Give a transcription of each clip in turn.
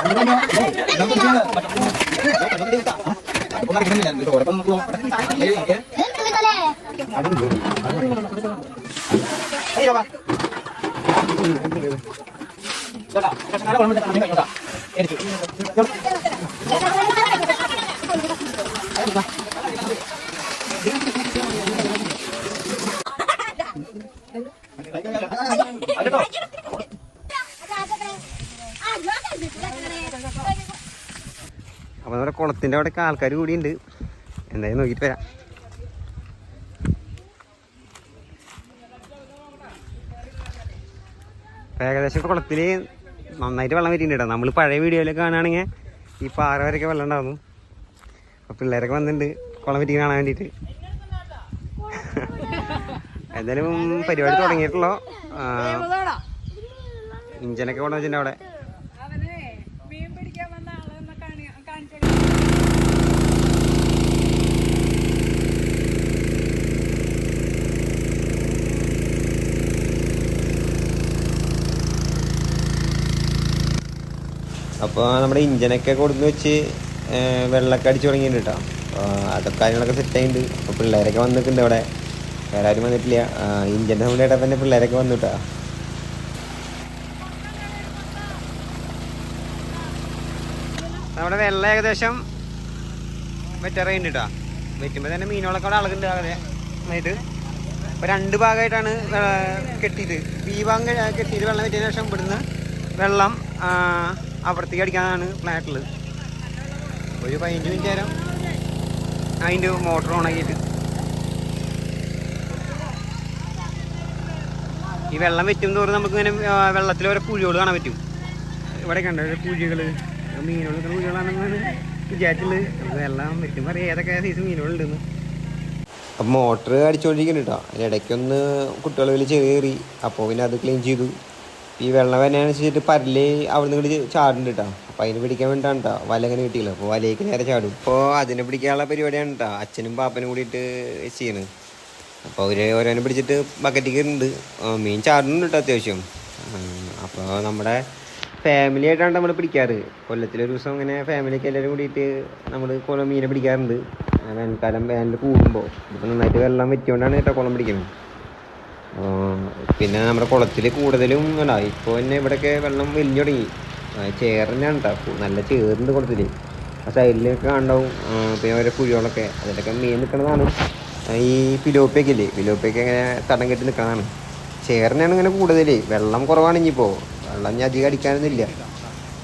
哎，老板，要啥？要什么？要啥？没有。അവിടെ അവിടെയൊക്കെ ആൾക്കാർ കൂടിയുണ്ട്. എന്തായാലും നോക്കിയിട്ട് വരാം. ഏകദേശം കുളത്തിൽ നന്നായിട്ട് വെള്ളം വരുന്നുണ്ട് നമ്മൾ പഴയ വീഡിയോയിലൊക്കെ കാണുകയാണെങ്കിൽ ഈ പാറ വരെയൊക്കെ വെള്ളം ഉണ്ടാകുന്നു അപ്പോൾ പിള്ളേരൊക്കെ വന്നിട്ടുണ്ട് കുളം പറ്റി കാണാൻ വേണ്ടിയിട്ട്. എന്തായാലും പരിപാടി തുടങ്ങിയിട്ടുള്ളോ. ഇഞ്ചനൊക്കെ കൊണ്ടു വെച്ചിട്ടുണ്ട് അവിടെ അവനെ മീൻ പിടിക്കാൻ വന്ന ആളെന്ന് കാണി കാണിച്ചു അപ്പോൾ നമ്മുടെ ഇഞ്ചനൊക്കെ കൊടുന്ന് വെച്ച് വെള്ളമൊക്കെ അടിച്ചു തുടങ്ങിയിട്ടുണ്ട് കേട്ടോ. അതൊക്കെ കാര്യങ്ങളൊക്കെ സെറ്റ് ആയിട്ടുണ്ട്. അപ്പോൾ പിള്ളേരൊക്കെ വന്നിട്ടുണ്ട് അവിടെ വേറെ ആരും വന്നിട്ടില്ല. ഇഞ്ചന്റെ സൗണ്ട് കേട്ടാൽ തന്നെ പിള്ളേരൊക്കെ വന്നു കേട്ടോ. നമ്മുടെ വെള്ളം ഏകദേശം വെറ്ററയുണ്ട് കേട്ടോ. വെറ്റുമ്പോൾ തന്നെ മീനുകളൊക്കെ അവിടെ അളകുണ്ട് അങ്ങനെ ആയിട്ട് അപ്പോൾ രണ്ട് ഭാഗമായിട്ടാണ് കെട്ടിയത്. ഈ ഭാഗം വെള്ളം വെറ്റിയതിന് ശേഷം ഇവിടുന്ന് വെള്ളം അപ്പുറത്തേക്ക് അടിക്കാനാണ് ഫ്ലാറ്റിൽ ഒരു പതിനഞ്ച് മിനിറ്റ് നേരം അതിന്റെ മോട്ടർ ഓൺ ആക്കിയിട്ട് ഈ വെള്ളം വെറ്റും തോറും നമുക്ക് ഇങ്ങനെ വെള്ളത്തിൽ ഓരോ കുഴികൾ കാണാൻ പറ്റും. ഇവിടെ കണ്ട കുഴികൾ മീനുകൾ നിൽക്കുന്ന കുഴികളാണെന്നാണ് വിചാരിച്ചുള്ളത് വെള്ളം വെറ്റുമ്പോൾ അറിയാം ഏതൊക്കെ സൈസ് മീനുകളുണ്ടെന്ന്. അപ്പം മോട്ടർ അടിച്ചുകൊണ്ടിരിക്കുന്നുണ്ട് കേട്ടോ അതിന്റെ ഇടയ്ക്കൊന്ന് കുട്ടികൾ വലിയ ചെറിയേറി അപ്പോൾ പിന്നെ അത് ക്ലീൻ ചെയ്തു. ഈ വെള്ളം വരുന്നതനുസരിച്ചിട്ട് പരൽ അവിടെ നിന്ന് ചാടുന്നുണ്ട് കേട്ടോ അപ്പോൾ അതിന് പിടിക്കാൻ വേണ്ടിയിട്ടാണ് കേട്ടോ വല അങ്ങനെ കിട്ടിയില്ല അപ്പോൾ വലയ്ക്ക് നേരെ ചാടും. അപ്പോൾ അതിനെ പിടിക്കാനുള്ള പരിപാടിയാണ് കേട്ടോ അച്ഛനും പാപ്പനും കൂടിയിട്ട് ചെയ്യണ്. അപ്പോൾ അവർ ഓരോനെ പിടിച്ചിട്ട് ബക്കറ്റിക്ക് ഉണ്ട് മീൻ ചാടുന്നുണ്ട് കേട്ടോ അത്യാവശ്യം. അപ്പോൾ നമ്മുടെ ഫാമിലി ആയിട്ടാണ് നമ്മൾ പിടിക്കാറ്. കൊല്ലത്തിലൊരു ദിവസം ഇങ്ങനെ ഫാമിലിക്ക് എല്ലാവരും കൂടിയിട്ട് നമ്മൾ കുളം മീനെ പിടിക്കാറുണ്ട്. വേനൽക്കാലം വേനൽ കൂടുമ്പോൾ ഇപ്പോൾ നന്നായിട്ട് വെള്ളം വെച്ചുകൊണ്ടാണ് കേട്ടോ കുളം പിടിക്കുന്നത് പിന്നെ നമ്മുടെ കുളത്തിൽ കൂടുതലും വേണ്ട ഇപ്പോൾ തന്നെ ഇവിടെയൊക്കെ വെള്ളം വലിഞ്ഞു തുടങ്ങി. ചേറിനാണ് കേട്ടോ നല്ല ചേറുണ്ട് കുളത്തിൽ ആ സൈഡിലൊക്കെ കാണണ്ടാവും പിന്നെ ഓരോ കുഴികളൊക്കെ. അതിലൊക്കെ മീൻ നിൽക്കുന്നതാണ് ഈ പിലോപ്പിയൊക്കെ ഇല്ലേ പിലോപ്പിയൊക്കെ ഇങ്ങനെ തടം കെട്ടി നിൽക്കുന്നതാണ് ചേറിനാണ് ഇങ്ങനെ കൂടുതൽ വെള്ളം കുറവാണ് ഇനിയിപ്പോൾ വെള്ളം ഇനി അധികം അടിക്കാനൊന്നുമില്ല.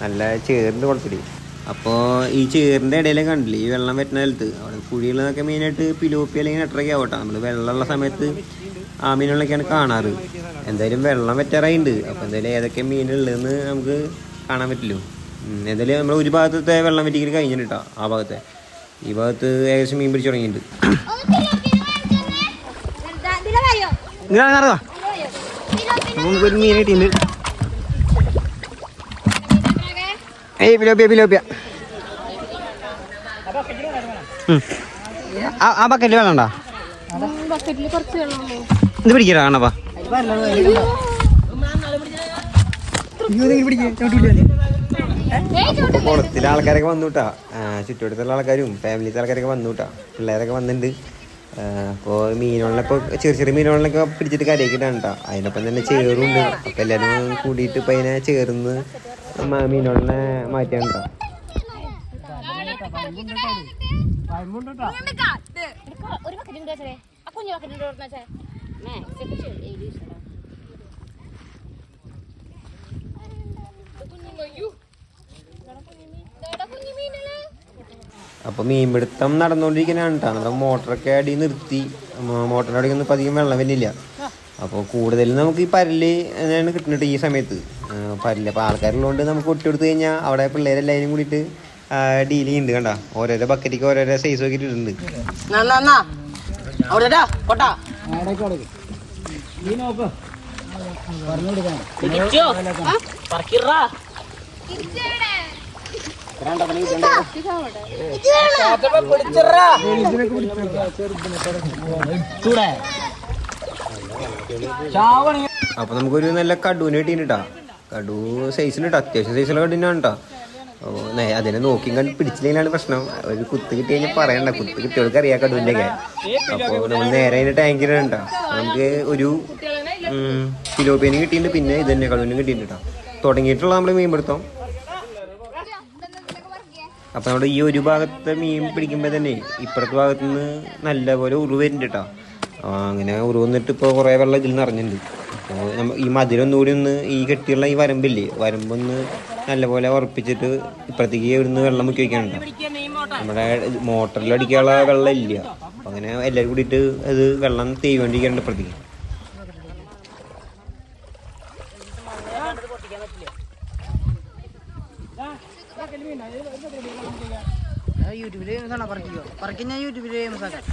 നല്ല ചേറിന്റെ കുളത്തിൽ അപ്പോൾ ഈ ചേറിന്റെ ഇടയിലെ കണ്ടില്ലേ ഈ വെള്ളം വരുന്ന സ്ഥലത്ത്. അവിടെ കുഴികളൊക്കെ മെയിനായിട്ട് പിലോപ്പി അല്ലെങ്കിൽ നെട്ടറൊക്കെ ആവട്ടെ നമ്മൾ വെള്ളമുള്ള സമയത്ത് ആ മീനുകളൊക്കെയാണ് കാണാറ്. എന്തായാലും വെള്ളം വെറ്റാറായിട്ടുണ്ട് അപ്പോൾ എന്തായാലും ഏതൊക്കെ മീനുള്ളതെന്ന് നമുക്ക് കാണാൻ പറ്റില്ലോ. എന്തായാലും നമ്മൾ ഒരു ഭാഗത്തെ വെള്ളം വെറ്റിക്കൽ കഴിഞ്ഞിട്ട് കേട്ടോ ആ ഭാഗത്തെ. ഈ ഭാഗത്ത് ഏകദേശം മീൻ പിടിച്ചു തുടങ്ങിയിട്ടുണ്ട്. ഇങ്ങനെ നടന്നോ നമുക്ക് ഒരു മീൻ കിട്ടിയിട്ടുണ്ട്. ഏയ് പിലോപ്പിയ പിലോപ്പിയ. ഉം. ആ ആ ബക്കറ്റിൽ വെള്ളം ഉണ്ടോ ബക്കറ്റിൽ കുറച്ച് വെള്ളമുള്ളൂ ഇത് കാണപ്പാ കുളത്തിലെ ആൾക്കാരൊക്കെ വന്നുട്ടാ. ചുറ്റുവട്ടത്തുള്ള ആൾക്കാരും ഫാമിലിത്തെ ആൾക്കാരൊക്കെ വന്നുട്ടാ. പിള്ളേരൊക്കെ വന്നിട്ടുണ്ട് അപ്പോൾ മീനുകളിലിപ്പോൾ ചെറിയ ചെറിയ മീനുകളിലൊക്കെ പിടിച്ചിട്ട് കരയ്ക്കിട്ടാണ് കേട്ടോ അതിനൊപ്പം തന്നെ ചേറുണ്ട്. അപ്പം എല്ലാവരും കൂടിയിട്ട് ഇപ്പം അതിനെ ചേർന്ന് മീനുകളിനെ മാറ്റിയാണ് കേട്ടോ. ഒരു ബക്കറ്റ് ഉണ്ട് വെച്ചേ ആ കുഞ്ഞു ബക്കറ്റ് ഉണ്ട് വെച്ചേ മാക്സ് എഴുതി വെച്ചോ അപ്പോൾ മീൻപിടുത്തം നടന്നുകൊണ്ടിരിക്കുന്നതാണ് കേട്ടോ. മോട്ടറൊക്കെ അടി നിർത്തി. മോട്ടറിന്റെ അടിയിൽ ഒന്നും ഇപ്പം അധികം വെള്ളം വരുന്നില്ല അപ്പോൾ കൂടുതലും നമുക്ക് ഈ പരൽ തന്നെയാണ് കിട്ടുന്നത് ഈ സമയത്ത്. പരൽ. അപ്പോൾ ആൾക്കാരുള്ളതുകൊണ്ട് നമുക്ക് ഒട്ടി കൊടുത്തു കഴിഞ്ഞാൽ അവിടെ പിള്ളേരെല്ലാവരും കൂടിയിട്ട് ഡീൽ ചെയ്യുന്നുണ്ട് കണ്ട. ഓരോരോ ബക്കറ്റിക്ക് ഓരോരോ സൈസ് ഒക്കെ അപ്പോൾ നമുക്കൊരു നല്ല കടുവിന് കിട്ടിയിട്ടാ കടു സൈസിന് കേട്ടോ അത്യാവശ്യം സൈസുള്ള കടുവിനാണ് കേട്ടോ അതിനെ നോക്കി കണ്ട് പിടിച്ചില്ലെങ്കിലാണ് പ്രശ്നം. ഒരു കുത്ത് കിട്ടി കഴിഞ്ഞാൽ പറയണ്ട. കുത്ത് കിട്ടിയവർക്ക് അറിയാം കടുവിന്റെ ഒക്കെ അപ്പോൾ നമ്മൾ നേരെ അതിന്റെ ടാങ്കിലുണ്ടോ നമുക്ക് ഒരു കിലോപ്പേനും കിട്ടിയിട്ടുണ്ട് പിന്നെ ഇത് തന്നെ കടുവിനും കിട്ടിയിട്ടുണ്ട് കേട്ടോ തുടങ്ങിയിട്ടുള്ള നമ്മൾ മീൻ പിടുത്തം. അപ്പൊ നമ്മുടെ ഈ ഒരു ഭാഗത്തെ മീൻ പിടിക്കുമ്പോൾ തന്നെ ഇപ്പുറത്തെ ഭാഗത്ത് നിന്ന് നല്ലപോലെ ഉറു വരുന്നുണ്ട് കേട്ടോ അങ്ങനെ ഉറു വന്നിട്ട് ഇപ്പോൾ കുറേ വെള്ളം ഇതിൽ നിറഞ്ഞിട്ടുണ്ട് അപ്പോൾ ഈ ഈ മധുരൊന്നുകൂടി ഒന്ന് ഈ കെട്ടിയുള്ള ഈ വരമ്പില്ലേ? വരമ്പൊന്ന് നല്ലപോലെ ഉറപ്പിച്ചിട്ട് ഇപ്പുറത്തേക്ക് ഇവിടുന്ന് വെള്ളം മുക്കി വെക്കാനുണ്ട്. നമ്മുടെ മോട്ടറിൽ അടിക്കാനുള്ള വെള്ളം ഇല്ല. അങ്ങനെ എല്ലാവരും കൂടിയിട്ട് അത് വെള്ളം തീവണ്ടിരിക്കാനുണ്ട് ഇപ്പുറത്തേക്ക് യൂട്യൂബിൽ ഫേമസ് ആണോ പറക്കി ഞാൻ യൂട്യൂബിൽ ഫേമസ് ആക്കാം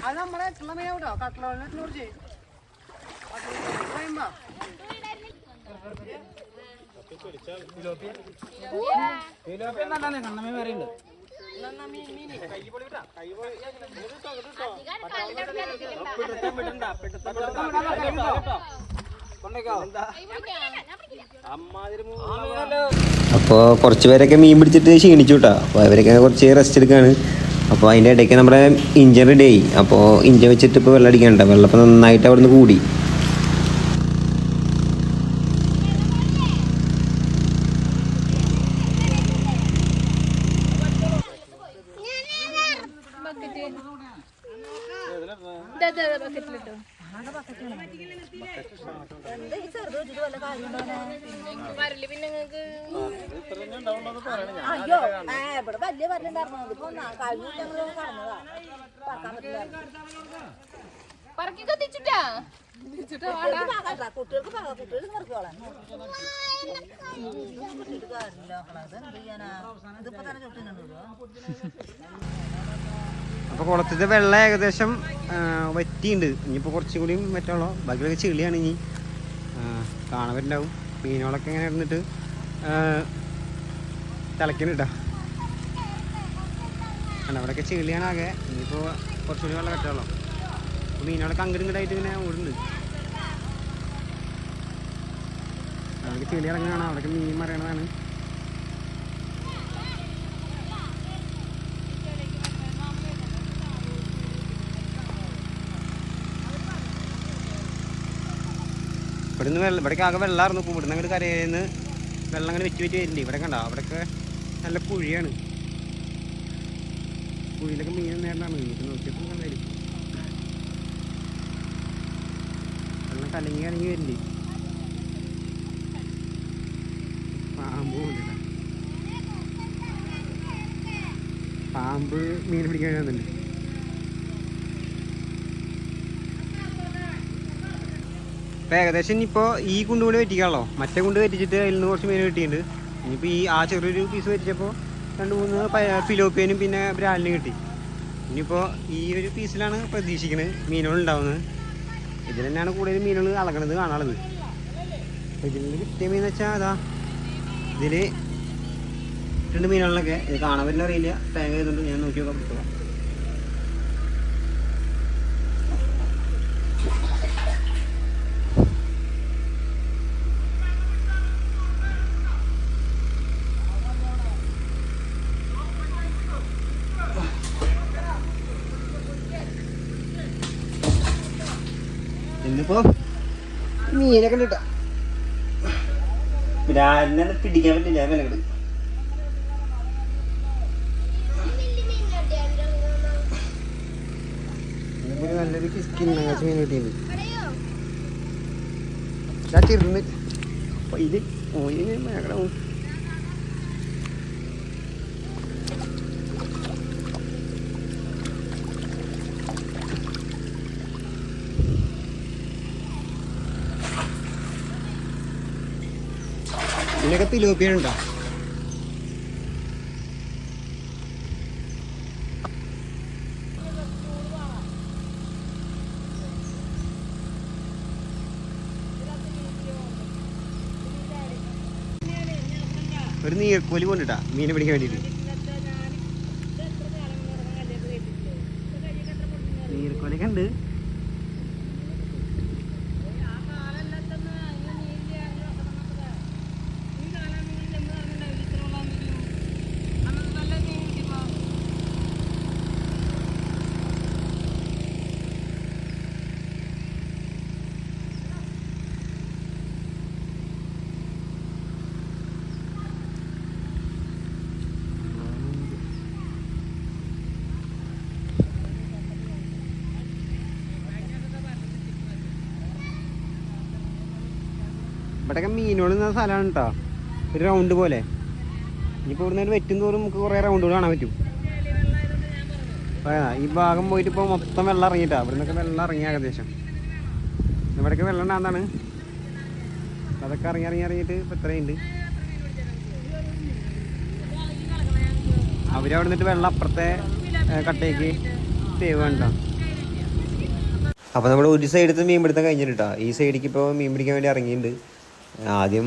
അത് നമ്മളെ പറയുന്നുണ്ട് അപ്പോൾ മീൻ പിടിച്ചിട്ട് ക്ഷീണിച്ചു കേട്ടോ അപ്പോൾ അവരൊക്കെ കുറച്ച് റെസ്റ്റ് എടുക്കുകയാണ് അപ്പോൾ അതിന്റെ ഇടയ്ക്ക് നമ്മുടെ ഇഞ്ചറി ഡേ അപ്പോൾ ഇഞ്ച വെച്ചിട്ട് ഇപ്പോൾ വെള്ളം അടിക്കണ്ട വെള്ളം ഇപ്പോൾ നന്നായിട്ട് അവിടെ നിന്ന് കൂടി. തന്നെ കത്തിച്ചിട്ടാ അപ്പൊ കുളത്തിന്റെ വെള്ളം ഏകദേശം വറ്റിയുണ്ട്. ഇനിയിപ്പോ കുറച്ചും കൂടി വറ്റുള്ളൂ ബാക്കിയൊക്കെ ചെളിയാണ് ഇനി. കാണവരുണ്ടാവും. കാണാൻ പറ്റുണ്ടാവും മീനുകളൊക്കെ ഇങ്ങനെ ഇരുന്നിട്ട് തിളയ്ക്കുന്നുണ്ടാ അല്ല അവിടെയൊക്കെ ചെളിയാണ് ആകെ. ഇനിയിപ്പോ കുറച്ചുകൂടി വെള്ളം കറ്റുള്ളൂ അപ്പോൾ മീനുകളൊക്കെ അങ്ങോട്ടും ഇങ്ങോട്ടായിട്ട് ഇങ്ങനെ ഓടുന്നുണ്ട്. അവിടേക്ക് ചെളി ഇറങ്ങുകയാണ് അവിടേക്ക് മീൻ മറിയണതാണ് ഇവിടുന്ന് വെള്ളം ഇവിടേക്ക് ആകെ വെള്ളമായിരുന്നു ഇപ്പോൾ ഇവിടുന്ന് അങ്ങോട്ട് കരയിൽ നിന്ന് വെള്ളം അങ്ങനെ വെച്ച് വെച്ച് വരുന്നുണ്ട് ഇവിടെ കണ്ട? അവിടെയൊക്കെ നല്ല കുഴിയാണ് കുഴിയിലൊക്കെ മീൻ നേരമാണ് മീനൊക്കെ നോക്കിയപ്പോൾ കണ്ടായിരിക്കും വെള്ളം കലങ്ങി കലങ്ങി വരുന്നുണ്ട് പാമ്പ് കൊണ്ടിട്ടാ പാമ്പ് മീൻ പിടിക്കാൻ വന്നിട്ടുണ്ട്. ഇപ്പം ഏകദേശം ഇനിയിപ്പോൾ ഈ കുണ്ട് കൂടി വെറ്റിക്കാണല്ലോ മറ്റേ കുണ്ട് വെറ്റിച്ചിട്ട് അതിൽ നിന്ന് കുറച്ച് മീൻ കിട്ടിയിട്ടുണ്ട് ഇനിയിപ്പോൾ ഈ ആ ചെറിയൊരു പീസ് വെറ്റിച്ചപ്പോൾ രണ്ട് മൂന്ന് ഫിലോപ്പിയനും പിന്നെ ബ്രാലിനും കിട്ടി. ഇനിയിപ്പോൾ ഈ ഒരു പീസിലാണ് പ്രതീക്ഷിക്കുന്നത് മീനുകൾ ഉണ്ടാവുന്നത്. ഇതിൽ തന്നെയാണ് കൂടുതൽ മീനുകൾ അളകണത് കാണാനുള്ളത്. ഇതിൽ നിന്ന് കിട്ടിയ മീൻ വെച്ചാൽ അതാ ഇതിൽ രണ്ട് മീനുകളിലൊക്കെ ഇത് കാണാൻ പറ്റുന്ന അറിയില്ല. ടാങ്ക് ചെയ്തുകൊണ്ട് ഞാൻ നോക്കി പറ്റുക ഇന്നിപ്പോ മീനൊക്കെ പിന്നെ പിടിക്കാൻ പറ്റില്ല ഞാൻ ഇന്നിപ്പോ നല്ലൊരു സ്കിൻ മീൻ കിട്ടിയിട്ടുണ്ട് അപ്പൊ ഇത് ഓയിന് മേഖല ഇതിനൊക്കെ തിലോപ്പിയുണ്ടോ ഒരു നീ കൊലി കൊണ്ടിട്ടാ മീനെ പിടിക്കാൻ വേണ്ടിയിട്ട് നീർക്കോലൊക്കെ ഇവിടെയൊക്കെ മീനുകൾ നിന്ന സ്ഥലമാണ് കേട്ടോ ഒരു റൗണ്ട് പോലെ. ഇനിയിപ്പോൾ ഇവിടുന്ന് ഒരു വെറ്റും തോറും നമുക്ക് കുറേ റൗണ്ടുകൾ കാണാൻ പറ്റും. ഈ ഭാഗം പോയിട്ട് ഇപ്പോൾ മൊത്തം വെള്ളം ഇറങ്ങിയിട്ടാ. ഇവിടെ നിന്നൊക്കെ വെള്ളം ഇറങ്ങി ഏകദേശം. ഇവിടേക്ക് വെള്ളം ഉണ്ടാകുന്നതാണ് അതൊക്കെ ഇറങ്ങി ഇറങ്ങി ഇറങ്ങിയിട്ട് ഇപ്പൊ ഇത്രയുണ്ട് അവരവിടെ നിന്നിട്ട് വെള്ളം അപ്പുറത്തെ കട്ടേക്ക് സേവ് വേണ്ട അപ്പോൾ നമ്മൾ ഒരു സൈഡത്ത് മീൻ പിടുത്തം കഴിഞ്ഞിട്ടാ ഈ സൈഡിലേക്ക് ഇപ്പോൾ മീൻ പിടിക്കാൻ വേണ്ടി ഇറങ്ങിയിട്ടുണ്ട്. ആദ്യം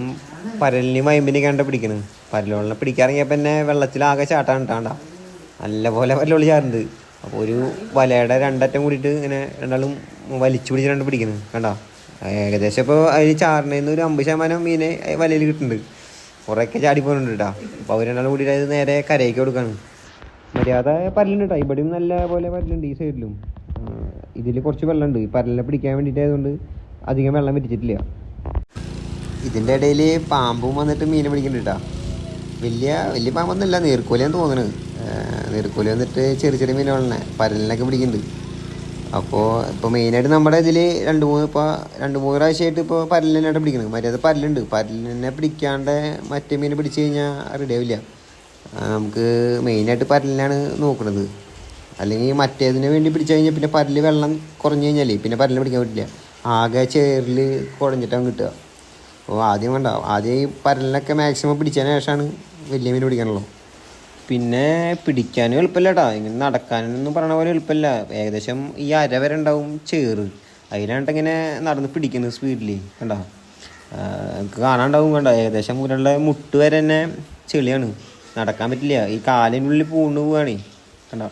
പരലിനെയും മൈമ്പിനെ കണ്ട പിടിക്കണ്. പരലോളിനെ പിടിക്കാറിങ്ങിയപ്പോൾ എന്നെ വെള്ളത്തിലാകെ ചാട്ടാൻ ഇട്ടാണ്ട നല്ല പോലെ പരലോളി ചാറുണ്ട് അപ്പോൾ ഒരു വലയുടെ രണ്ടറ്റം കൂടിയിട്ട് ഇങ്ങനെ രണ്ടാളും വലിച്ചു പിടിച്ച് രണ്ട് പിടിക്കുന്നത് കണ്ട? ഏകദേശം ഇപ്പോൾ അതിൽ ചാറിനേന്ന് ഒരു അമ്പത് ശതമാനം മീനെ വലയിൽ കിട്ടുന്നുണ്ട്. കുറേയൊക്കെ ചാടി പോകുന്നുണ്ട് കേട്ടോ അപ്പോൾ അവർ രണ്ടാളും കൂടിയിട്ട് അത് നേരെ കരയ്ക്ക് കൊടുക്കാണ്. മര്യാദ പല്ലുണ്ട് കേട്ടോ ഇവിടെയും നല്ല പോലെ പല്ലുണ്ട് ഈ സൈഡിലും. ഇതിൽ കുറച്ച് വെള്ളമുണ്ട്. ഈ പല്ലിനെ പിടിക്കാൻ വേണ്ടിയിട്ടായതുകൊണ്ട് അധികം വെള്ളം വറ്റിച്ചിട്ടില്ല ഇതിന്റെ ഇടയിൽ പാമ്പും വന്നിട്ട് മീൻ പിടിക്കുന്നുണ്ട് വലിയ വലിയ പാമ്പൊന്നുമില്ല നീർക്കോലിയാന്ന് തോന്നുന്നത് നീർക്കോലി വന്നിട്ട് ചെറിയ ചെറിയ മീനുകളെ പരലിനൊക്കെ പിടിക്കുന്നുണ്ട് അപ്പോൾ ഇപ്പോൾ മെയിനായിട്ട് നമ്മുടെ ഇതിൽ രണ്ട് മൂന്ന് ഇപ്പോൾ രണ്ട് മൂന്ന് പ്രാവശ്യമായിട്ട് ഇപ്പോൾ പരലിനായിട്ട് പിടിക്കുന്നത് മര്യാദ പരലുണ്ട്. പരലിനെ പിടിക്കാണ്ട് മറ്റേ മീനെ പിടിച്ച് കഴിഞ്ഞാൽ റെഡി ആവില്ല. ആ, നമുക്ക് മെയിനായിട്ട് പരലിനാണ് നോക്കുന്നത് അല്ലെങ്കിൽ മറ്റേതിന് വേണ്ടി പിടിച്ചു കഴിഞ്ഞാൽ പിന്നെ പരൽ വെള്ളം കുറഞ്ഞു കഴിഞ്ഞാലേ പിന്നെ പരലിനെ പിടിക്കാൻ പറ്റില്ല. ആകെ ചേറിൽ കുഴഞ്ഞിട്ടാണ് കിട്ടുക. അപ്പോൾ ആദ്യം വേണ്ട ആദ്യം ഈ പരലിനൊക്കെ മാക്സിമം പിടിച്ചതിന് ശേഷമാണ് വലിയ മീൻ പിടിക്കാനുള്ളൂ. പിന്നെ പിടിക്കാനും എളുപ്പമല്ല കേട്ടോ ഇങ്ങനെ നടക്കാനൊന്നും പറയണ പോലെ എളുപ്പമല്ല. ഏകദേശം ഈ അര വരെ ഉണ്ടാവും ചേറ്. അതിനായിട്ട് ഇങ്ങനെ നടന്ന് പിടിക്കുന്നത് സ്പീഡിൽ കണ്ടോ? നമുക്ക് കാണാണ്ടാവും കണ്ടോ? ഏകദേശം മുരളുടെ മുട്ട് വരെ തന്നെ ചെളിയാണ്. നടക്കാൻ പറ്റില്ല. ഈ കാലിനുള്ളിൽ പൂണ്ട് പോവാണ്. കണ്ടോ?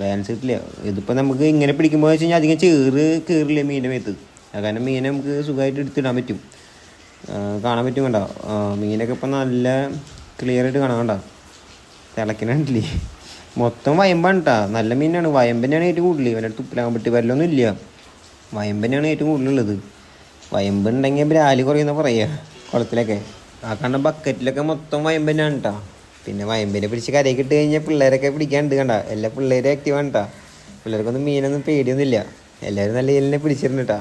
ബാലൻസ് കിട്ടില്ല. ഇതിപ്പോൾ നമുക്ക് ഇങ്ങനെ പിടിക്കുമ്പോൾ വെച്ച് കഴിഞ്ഞാൽ അധികം ചേറ് കയറില്ല മീനെ മേത്ത്. കാരണം മീനെ നമുക്ക് സുഖമായിട്ട് എടുത്തിടാൻ പറ്റും. കാണാൻ പറ്റും കണ്ടോ? മീനൊക്കെ ഇപ്പം നല്ല ക്ലിയർ ആയിട്ട് കാണാൻ കണ്ടോ? തിളക്കണില്ലേ മൊത്തം വയമ്പാണ് കേട്ടോ നല്ല മീനാണ്. വയമ്പനാണ് ഏറ്റവും കൂടുതൽ ഇവന്റെ തുപ്പിലാകാൻ പറ്റി വരലൊന്നും ഇല്ല. വയമ്പനാണ് ഏറ്റവും കൂടുതലുള്ളത്. വയമ്പ് ഉണ്ടെങ്കിൽ ബ്രാൽ കുറയുന്ന പറയുക കുളത്തിലൊക്കെ. ആ കണ്ട ബക്കറ്റിലൊക്കെ മൊത്തം വയമ്പനാണ് കേട്ടോ പിന്നെ വയമ്പിനെ പിടിച്ച് കരയൊക്കെ ഇട്ട് കഴിഞ്ഞാൽ പിള്ളേരൊക്കെ പിടിക്കാണ്ട് കണ്ട. എല്ലാ പിള്ളേരും ആക്റ്റീവാണ് കേട്ടോ പിള്ളേർക്കൊന്നും മീനൊന്നും പേടിയൊന്നുമില്ല. എല്ലാവരും നല്ല ഇതിനെ പിടിച്ചിരുന്നു കേട്ടോ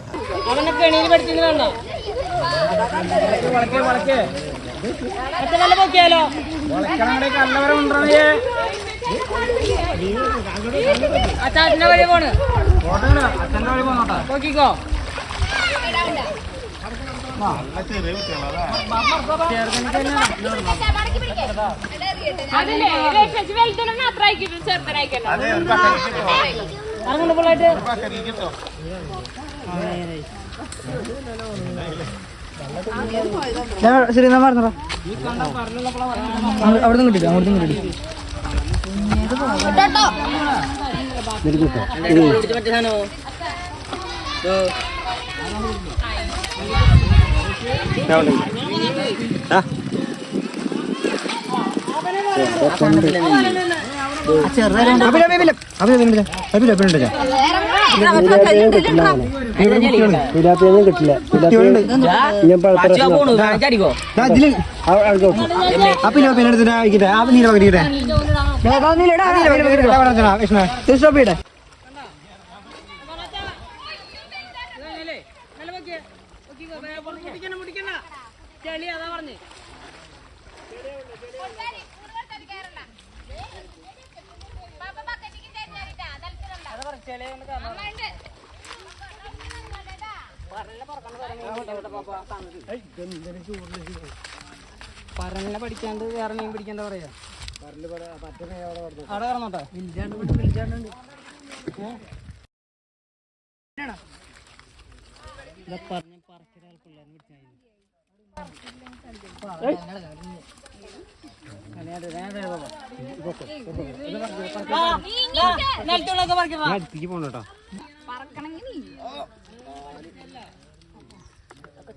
അവനെ കെണിയിൽ പഠിച്ചിട്ട് വേണ്ട അച്ഛൻ നല്ല പൊക്കിയാലോ അച്ഛന്റെ വഴി പോണ് പൊക്കിക്കോ. അതില്ലേ? രക്ഷ വലുതിനെ മാത്രം ആക്കിയിട്ട് ചെറുതനായിക്കല്ലോ ഇറങ്ങുന്നു പിള്ളേട്ട് ശരി എന്നാ പറഞ്ഞോ അവിടെ നിന്ന് കിട്ടില്ല അവിടെ നിന്ന് കിട്ടില്ല. മറ്റേ സാധനോ ആ പോണു. ചാടിക്കോ ചെളി അതാ പറഞ്ഞേ. പറന്നെ പഠിക്കാണ്ട് വേറെ മീൻ പിടിക്കാൻ പറയാ. അവിടെ കിടന്നോട്ടെ പറഞ്ഞ പറക്കിടാൽ പിള്ളേർ നിലത്തുള്ളൊക്കെ പറിക്കണം ഞാൻ അടുത്തേക്ക്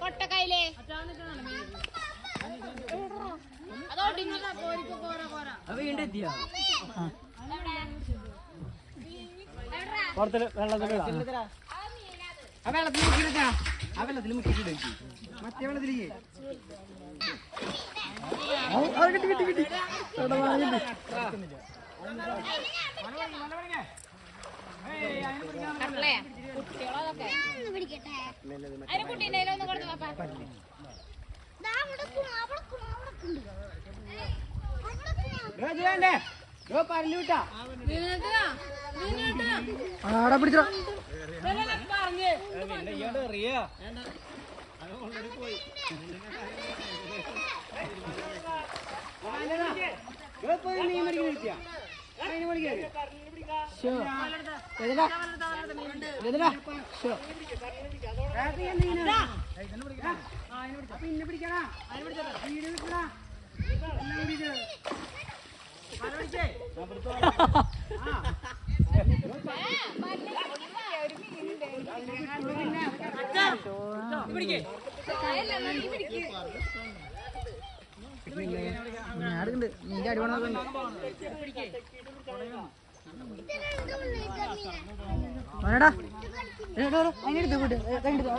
കൊട്ടക്കൈലേ അതോടിഞ്ഞു അത് വീണ്ടും എത്തിയാ? ആ വെള്ളത്തിൽ മുക്കിയിട്ടാ ആ വെള്ളത്തിൽ മറ്റേ വെള്ളത്തിലേക്ക് കിട്ടി കിട്ടി കിട്ടി. ആടാ പിടിച്ചോ. പിന്നെ പിടിക്കണ വീട് വിട്ടടാ എല്ലാം കൂടിയിട്ട് ഞാടുണ്ട് നിന്റെ വേണടാ അതിനെടുത്ത് പോയിട്ട് കൈയെടുത്ത്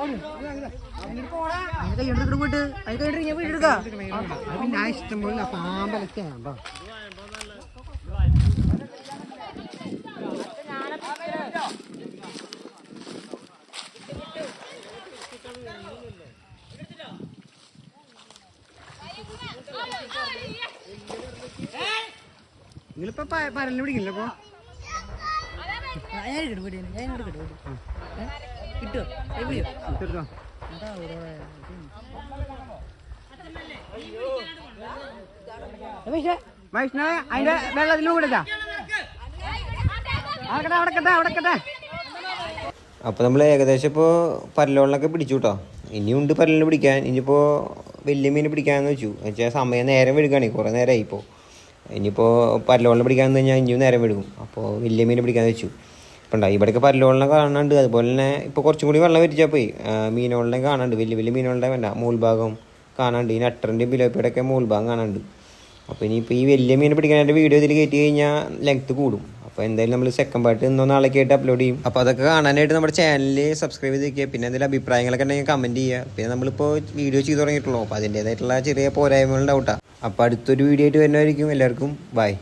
പോയിട്ട് ഞാൻ വീടെടുക്കാം ആ ഇഷ്ടം പോലെ പാമ്പലൊക്കെ നിങ്ങളിപ്പോ പരലിന് പിടിക്കില്ല അപ്പൊ? ഞാൻ എടുക്കട്ടെ വീട്ടിൽ ഞാൻ എടുക്കട്ടെ വീട്ടിൽ കിട്ടുമോ അത് വിളിയോ എടുത്തോ എന്താ ഒരു വൈഷ്ണവ അതിന്റെ വെള്ളത്തിന് കൂടെ അപ്പൊ അപ്പോൾ നമ്മൾ ഏകദേശം ഇപ്പോൾ പരലോളിനൊക്കെ പിടിച്ചു കേട്ടോ ഇനിയുണ്ട് പരലിന് പിടിക്കാൻ. ഇനിയിപ്പോൾ വലിയ മീൻ പിടിക്കാമെന്ന് വെച്ചു. വെച്ചാൽ സമയം നേരം വഴുകാണേ കുറേ നേരമായി ഇപ്പോൾ ഇനിയിപ്പോൾ പരലോളിനെ പിടിക്കാമെന്ന് കഴിഞ്ഞാൽ ഇനിയും നേരം വിടും. അപ്പോൾ വലിയ മീനെ പിടിക്കാൻ വെച്ചു. ഇപ്പം ഉണ്ടായി. ഇവിടെയൊക്കെ പരലോളിനെ കാണാണ്ട് അതുപോലെ തന്നെ ഇപ്പോൾ കുറച്ചും കൂടി വെള്ളം വരിച്ചാൽ പോയി. മീനുകളിനെ കാണാണ്ട് വലിയ വലിയ മീനുകളുടെ വേണ്ട. മൂൾഭാഗം കാണാണ്ട് ഈ നട്ടറിന്റെയും ബിലോപ്പിയുടെയൊക്കെ മൂൾഭാഗം കാണാണ്ട് അപ്പോൾ ഇനിയിപ്പോൾ ഈ വലിയ മീൻ പിടിക്കാനായിട്ട് വീഡിയോ ഇതിൽ കയറ്റി കഴിഞ്ഞാൽ ലെങ്ത്ത് കൂടും. അപ്പോൾ എന്തായാലും നമ്മൾ സെക്കൻഡ് പാർട്ട് ഇന്നോ നാളേക്ക് ആയിട്ട് അപ്ലോഡ് ചെയ്യും. അപ്പോൾ അതൊക്കെ കാണാനായിട്ട് നമ്മുടെ ചാനലിൽ സബ്സ്ക്രൈബ് ചെയ്ത് പിന്നെ എന്തെങ്കിലും അഭിപ്രായങ്ങളൊക്കെ ഉണ്ടെങ്കിൽ കമന്റ് ചെയ്യുക. പിന്നെ നമ്മളിപ്പോൾ വീഡിയോ ചെയ്ത് തുടങ്ങിയിട്ടുള്ളൂ. അപ്പോൾ അതിന്റേതായിട്ടുള്ള ചെറിയ പോരായ്മകളുണ്ടാവട്ടെ. അപ്പോൾ അടുത്തൊരു വീഡിയോ ആയിട്ട് വരുന്നതായിരിക്കും. എല്ലാവർക്കും ബൈ